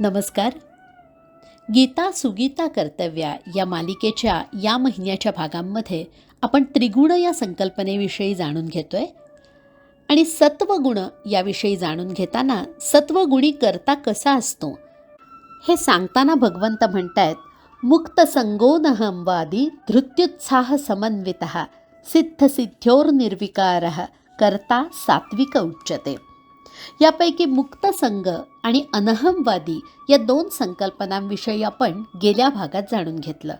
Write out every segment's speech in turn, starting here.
नमस्कार. गीता सुगीता कर्तव्या या मालिकेच्या या महिन्याच्या भागांमध्ये आपण त्रिगुण या संकल्पनेविषयी जाणून घेतोय आणि सत्वगुण याविषयी जाणून घेताना सत्वगुणी करता कसा असतो हे सांगताना भगवंत म्हणतायत मुक्त संगोनहंवादी धृत्युत्साह समन्वित सिद्धसिद्ध्योर्निर्विकार करता सात्विक उच्चते यापैकी मुक्त संघ आणि अनहमवादी या दोन संकल्पनांविषयी आपण गेल्या भागात जाणून घेतलं.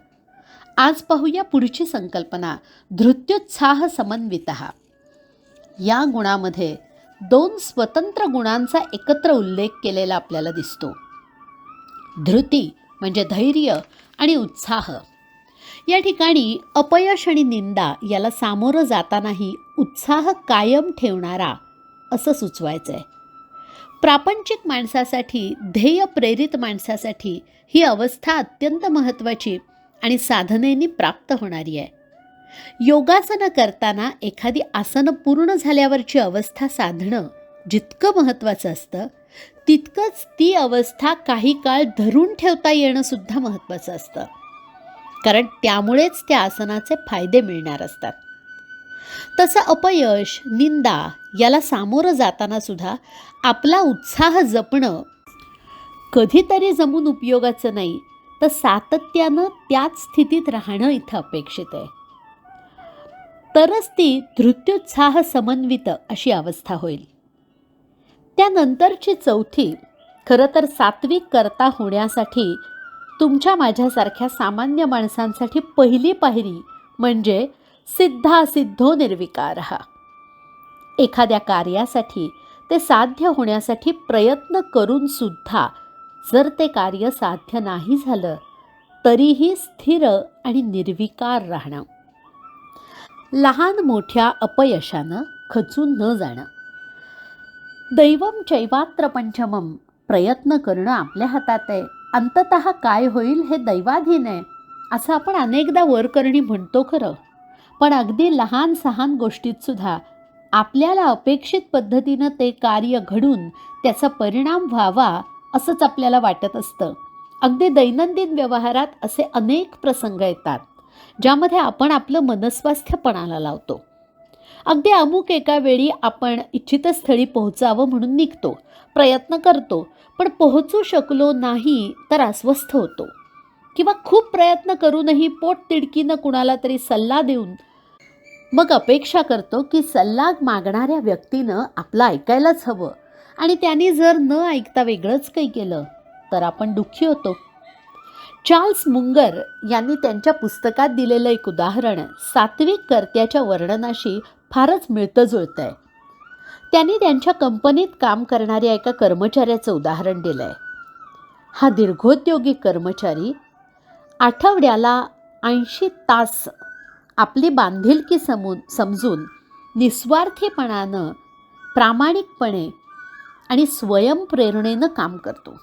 आज पाहूया पुढची संकल्पना धृत्युत्साह समन्वित. या गुणामध्ये दोन स्वतंत्र गुणांचा एकत्र उल्लेख केलेला आपल्याला दिसतो. धृती म्हणजे धैर्य आणि उत्साह. या ठिकाणी अपयश आणि निंदा याला सामोरं जातानाही उत्साह कायम ठेवणारा असं सुचवायचं आहे प्रापंचिक माणसासाठी ध्येय प्रेरित माणसासाठी ही अवस्था अत्यंत महत्त्वाची आणि साधनेनी प्राप्त होणारी आहे. योगासनं करताना एखादी आसनं पूर्ण झाल्यावरची अवस्था साधणं जितकं महत्त्वाचं असतं तितकंच ती अवस्था काही काळ धरून ठेवता येणं सुद्धा महत्त्वाचं असतं. कारण त्यामुळेच त्या आसनाचे फायदे मिळणार असतात. तसं अपयश निंदा याला सामोरं जाताना सुद्धा आपला उत्साह जपणं कधीतरी जमून उपयोगाचं नाही तर सातत्यानं त्याच स्थितीत राहणं इथं अपेक्षित आहे. तरच ती धृत्युत्साह समन्वित अशी अवस्था होईल. त्यानंतरची चौथी खरं तर सात्विक करता होण्यासाठी तुमच्या माझ्यासारख्या सामान्य माणसांसाठी पहिली पायरी म्हणजे सिद्धा सिद्धो निर्विकार एखाद्या कार्यासाठी ते साध्य होण्यासाठी प्रयत्न करून सुद्धा जर ते कार्य साध्य नाही झालं तरीही स्थिर आणि निर्विकार राहणं. लहान मोठ्या अपयशानं खचून न जाणं. दैवम चैवात्र पंचमम प्रयत्न करणं आपल्या हातात आहे अंतत काय होईल हे दैवाधीन आहे असं आपण अनेकदा वरकरणी म्हणतो खरं. पण अगदी लहान सहान गोष्टीत सुद्धा आपल्याला अपेक्षित पद्धतीनं ते कार्य घडून त्याचा परिणाम व्हावा असंच आपल्याला वाटत असतं. अगदी दैनंदिन व्यवहारात असे अनेक प्रसंग येतात ज्यामध्ये आपण आपलं मनस्वास्थ्यपणाला लावतो. अगदी अमुक एका वेळी आपण इच्छित स्थळी पोहोचावं म्हणून निघतो प्रयत्न करतो पण पोहोचू शकलो नाही तर अस्वस्थ होतो. किंवा खूप प्रयत्न करूनही पोट तिडकीनं कुणाला तरी सल्ला देऊन मग अपेक्षा करतो की सल्ला मागणाऱ्या व्यक्तीनं आपलं ऐकायलाच हवं. आणि त्यांनी जर न ऐकता वेगळंच काही केलं तर आपण दुःखी होतो. चार्ल्स मुंगर यांनी त्यांच्या पुस्तकात दिलेलं एक उदाहरण सात्विक कर्त्याच्या वर्णनाशी फारच मिळतं जुळतं आहे त्यांनी त्यांच्या कंपनीत काम करणाऱ्या एका कर्मचाऱ्याचं उदाहरण दिलं आहे हा दीर्घोद्योगी कर्मचारी आठवड्याला ऐंशी तास आपली बांधिलकी समून समजून निस्वार्थीपणानं प्रामाणिकपणे आणि स्वयंप्रेरणेनं काम करतो.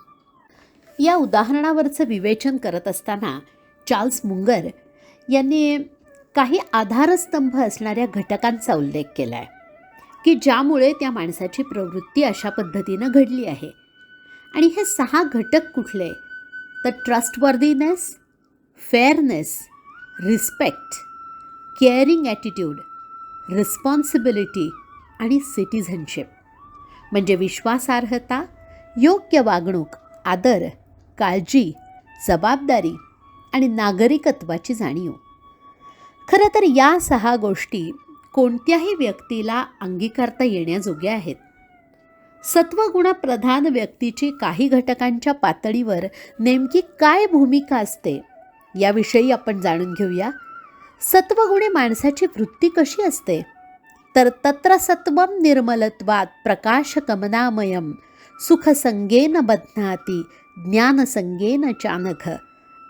या उदाहरणावरचं विवेचन करत असताना चार्ल्स मुंगर यांनी काही आधारस्तंभ असणाऱ्या घटकांचा उल्लेख केला आहे की ज्यामुळे त्या माणसाची प्रवृत्ती अशा पद्धतीनं घडली आहे. आणि हे सहा घटक कुठले? तर trustworthiness fairness respect caring attitude responsibility आणि सिटिझनशिप म्हणजे विश्वासार्हता योग्य वागणूक आदर काळजी जबाबदारी आणि नागरिकत्वाची जाणीव. खरं तर या सहा गोष्टी कोणत्याही व्यक्तीला अंगीकारता येण्याजोग्या आहेत. सत्वगुणप्रधान व्यक्तीची काही घटकांच्या पातळीवर नेमकी काय भूमिका असते याविषयी आपण जाणून घेऊया. सत्वगुणी माणसाची वृत्ती कशी असते? तर तत्र सत्वम निर्मलत्वात प्रकाशकमनामयम सुखसंगेन बध्नाती ज्ञानसंगेन चानघ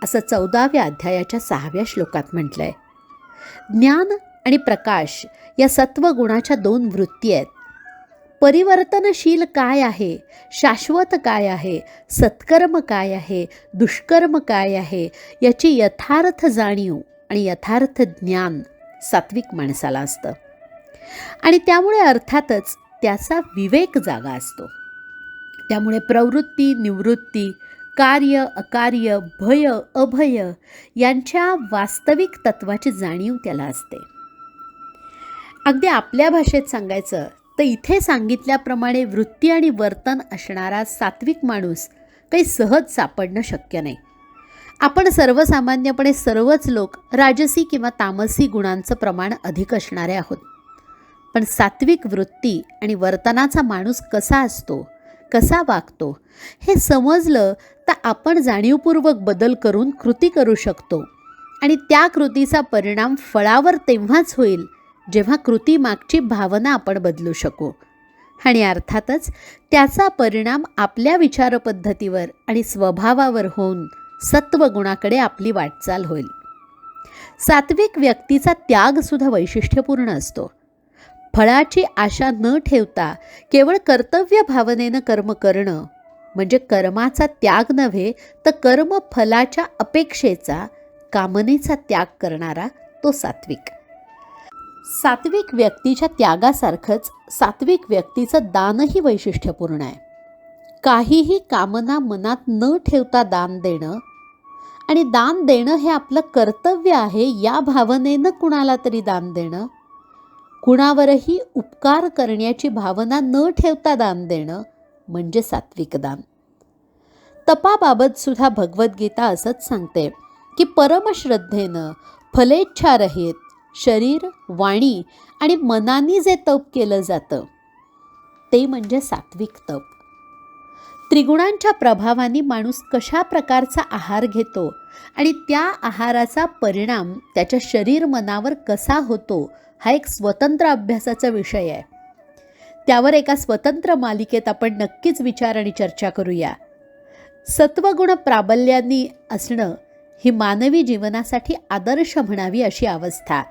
असं चौदाव्या अध्यायाच्या सहाव्या श्लोकात म्हटलं आहे ज्ञान आणि प्रकाश या सत्वगुणाच्या दोन वृत्ती आहेत. परिवर्तनशील काय आहे? शाश्वत काय आहे? सत्कर्म काय आहे? दुष्कर्म काय आहे? याची यथार्थ जाणीव आणि यथार्थ ज्ञान सात्विक माणसाला असतं. आणि त्यामुळे अर्थातच त्याचा विवेक जागा असतो. त्यामुळे प्रवृत्ती निवृत्ती कार्य अकार्य भय अभय यांच्या वास्तविक तत्वाची जाणीव त्याला असते. अगदी आपल्या भाषेत सांगायचं तर इथे सांगितल्याप्रमाणे वृत्ती आणि वर्तन असणारा सात्विक माणूस काही सहज सापडणं शक्य नाही. आपण सर्वसामान्यपणे सर्वच लोक राजसी किंवा तामसी गुणांचं प्रमाण अधिक असणारे आहोत. पण सात्विक वृत्ती आणि वर्तनाचा माणूस कसा असतो कसा वागतो हे समजलं तर आपण जाणीवपूर्वक बदल करून कृती करू शकतो. आणि त्या कृतीचा परिणाम फळावर तेव्हाच होईल जेव्हा कृतीमागची भावना आपण बदलू शकू. आणि अर्थातच त्याचा परिणाम आपल्या विचारपद्धतीवर आणि स्वभावावर होऊन सत्वगुणाकडे आपली वाटचाल होईल. सात्विक व्यक्तीचा त्यागसुद्धा वैशिष्ट्यपूर्ण असतो. फळाची आशा न ठेवता केवळ कर्तव्य भावनेनं कर्म करणं म्हणजे कर्माचा त्याग नव्हे तर कर्म फलाच्या अपेक्षेचा कामनेचा त्याग करणारा तो सात्विक. सात्विक व्यक्तीच्या त्यागासारखंच सात्विक व्यक्तीचं दानही वैशिष्ट्यपूर्ण आहे. काहीही कामना मनात न ठेवता दान देणं आणि दान देणं हे आपलं कर्तव्य आहे या भावनेनं कुणाला तरी दान देणं? कुणावरही उपकार करण्याची भावना न ठेवता दान देणं म्हणजे सात्विक दान. तपाबाबत सुद्धा भगवद्गीता असंच सांगते की परमश्रद्धेनं फलेच्छारहित शरीर वाणी आणि मनाने जे तप केलं जातं ते म्हणजे सात्विक तप. त्रिगुणांच्या प्रभावाने माणूस कशा प्रकारचा आहार घेतो आणि त्या आहाराचा परिणाम त्याच्या शरीर मनावर कसा होतो हा एक स्वतंत्र अभ्यासाचा विषय आहे. त्यावर एका स्वतंत्र मालिकेत आपण नक्कीच विचार आणि चर्चा करूया. सत्वगुण प्राबल्यांनी असणं ही मानवी जीवनासाठी आदर्श म्हणावी अशी अवस्था.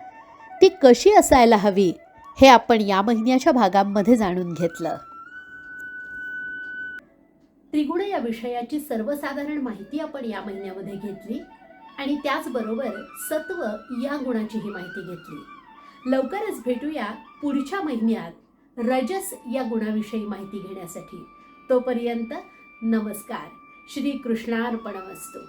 ती कशी असायला हवी हे आपण या महिन्याच्या भागांमध्ये जाणून घेतलं. त्रिगुण या विषयाची सर्वसाधारण माहिती आपण या महिन्यामध्ये घेतली आणि त्याचबरोबर सत्व या गुणाचीही माहिती घेतली. लवकरच भेटूया पुढच्या महिन्यात रजस या गुणाविषयी माहिती घेण्यासाठी. तोपर्यंत नमस्कार. श्री कृष्णार्पणमस्तू.